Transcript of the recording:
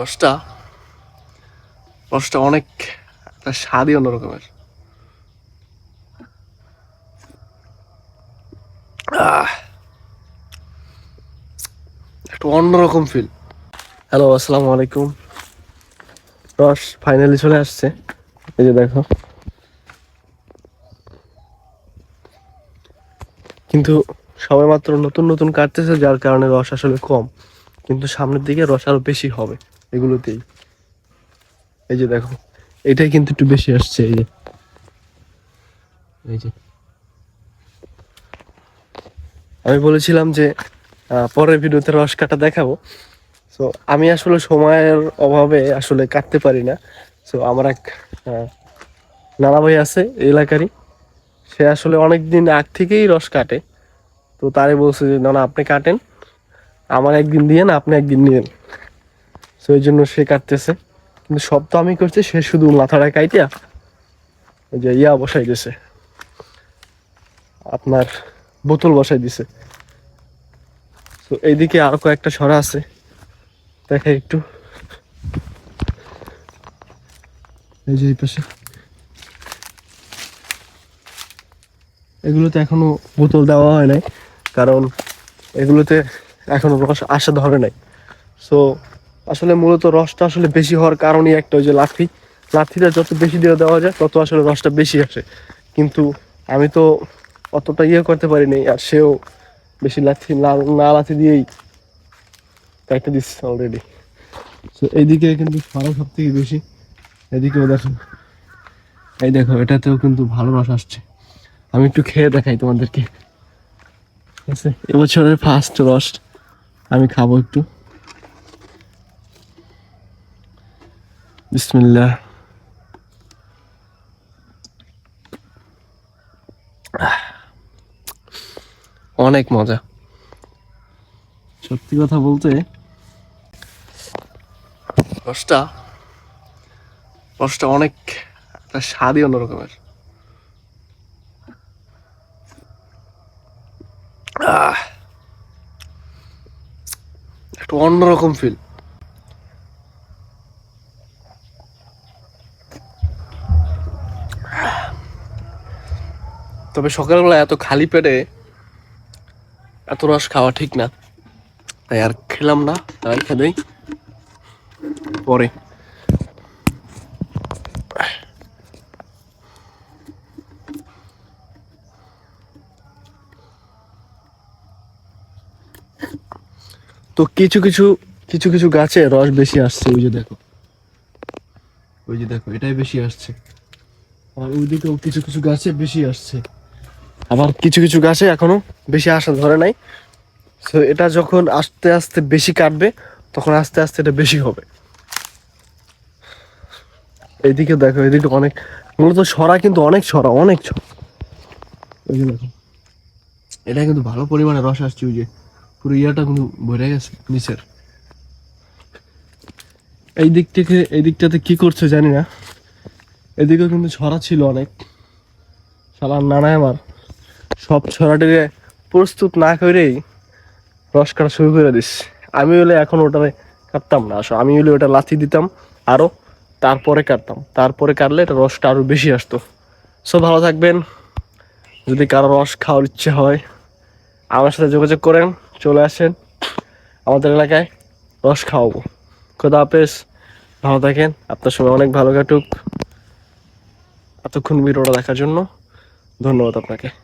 রসটা? রসটা অনেক একটা স্বাদই অন্যরকমের। একটু অন্যরকম ফিল হ্যালো আসসালামু আলাইকুম। রস ফাইনালি চলে আসছে। এই যে দেখো। কিন্তু সবে মাত্র নতুন নতুন কাটতেছে, যার কারণে রস আসলে কম। কিন্তু সামনের দিকে রস আরও বেশি হবে। এগুলোতেই। এই যে দেখো, এটাই কিন্তু একটু বেশি আসছে, এই যে। এই যে। আমি বলেছিলাম যে পরের ভিডিওতে রস কাটা দেখাবো। তো আমি আসলে সময়ের অভাবে আসলে কাটতে পারি না। তো আমার এক নানা ভাই আছে এলাকারই। সে আসলে অনেক দিন আগ থেকেই রস কাটে। তো তারে বলছে যে, না না, আপনি কাটেন। আমার একদিন দিয়ে না, আপনি একদিন নিয়েন। তো এই জন্য সে কাটতেছে। কিন্তু সব তো আমি করছি, সে শুধু মাথাটা কাইটিয়া ওই যে ইয়া বসাই দিছে। আপনার বোতল বসাই দিছে। তো এইদিকে আরও কয়েকটা সরা আছে। দেখাই একটু। এই যে এই পাশে। এগুলোতে এখনও বোতল দেওয়া হয় নাই, কারণ এগুলোতে এখনও রস আসা ধরে নাই। সো আসলে মূলত রসটা আসলে বেশি হওয়ার কারণই একটা ওই যে লাঠি। লাঠিটা যত বেশি দিয়ে দেওয়া যায়, তত আসলে রসটা বেশি আসে। কিন্তু আমি তো অতটা ইয়ে করতে পারিনি, আর সেও বেশি লাঠি, না লাঠি দিয়েই একটা দিচ্ছে অলরেডি তো এইদিকে কিন্তু খরা সব থেকে বেশি। এদিকেও দেখো, এই দেখো, এটাতেও কিন্তু ভালো রস আসছে। আমি একটু খেয়ে দেখাই তোমাদেরকে। ঠিক আছে? এবছরের ফার্স্ট রস আমি খাব একটু। বিসমিল্লাহ। অনেক মজা। সত্যি কথা বলতে, রসটা রসটা অনেক একটা স্বাদই অন্যরকমের। একটু অন্যরকম ফিল তবে সকালবেলা এত খালি পেটে এত রস খাওয়া ঠিক না। তাই আর খেলাম না তাই খেলেই পরে। তো কিছু কিছু কিছু কিছু গাছে রস বেশি আসছে, ওই যে দেখো। ওই যে দেখো, এটাই বেশি আসছে। আর ওইদিকেও কিছু কিছু গাছে বেশি আসছে। আবার কিছু কিছু গাছে এখনও বেশি আসা ধরে নাই। তো এটা যখন আস্তে আস্তে বেশি কাটবে, তখন আস্তে আস্তে এটা বেশি হবে। এইদিকে দেখো, এদিকে অনেক, মূলত সরা কিন্তু অনেক সরা অনেক সরা দেখো, এটা কিন্তু ভালো পরিমাণে রস আসছে, ওই যে পুরো ইয়াটা কিন্তু ভরে গেছে নিচের। এই দিক থেকে, এই দিকটাতে কি করছে জানি না। এদিকেও কিন্তু ছড়া ছিল অনেক। সালার নানায় আমার সব ছড়াটিকে প্রস্তুত না করেই রস কাটা শুরু করে দিস। আমি হলে এখন ওটারে কাটতাম না। আসলে আমি হলে ওটা লাথি দিতাম আরও তারপরে কাটতাম। তারপরে কাটলে এটা রসটা আরও বেশি আসতো। সব ভালো থাকবেন। যদি কারও রস খাওয়ার ইচ্ছে হয়, আমার সাথে যোগাযোগ করেন, চলে আসেন আমাদের এলাকায়, রস খাওয়াবো। খোদা হাফেজ, ভালো থাকেন। আপনার সময় অনেক ভালো কাটুক। এতক্ষণ ভিডিওটা দেখার জন্য ধন্যবাদ আপনাকে।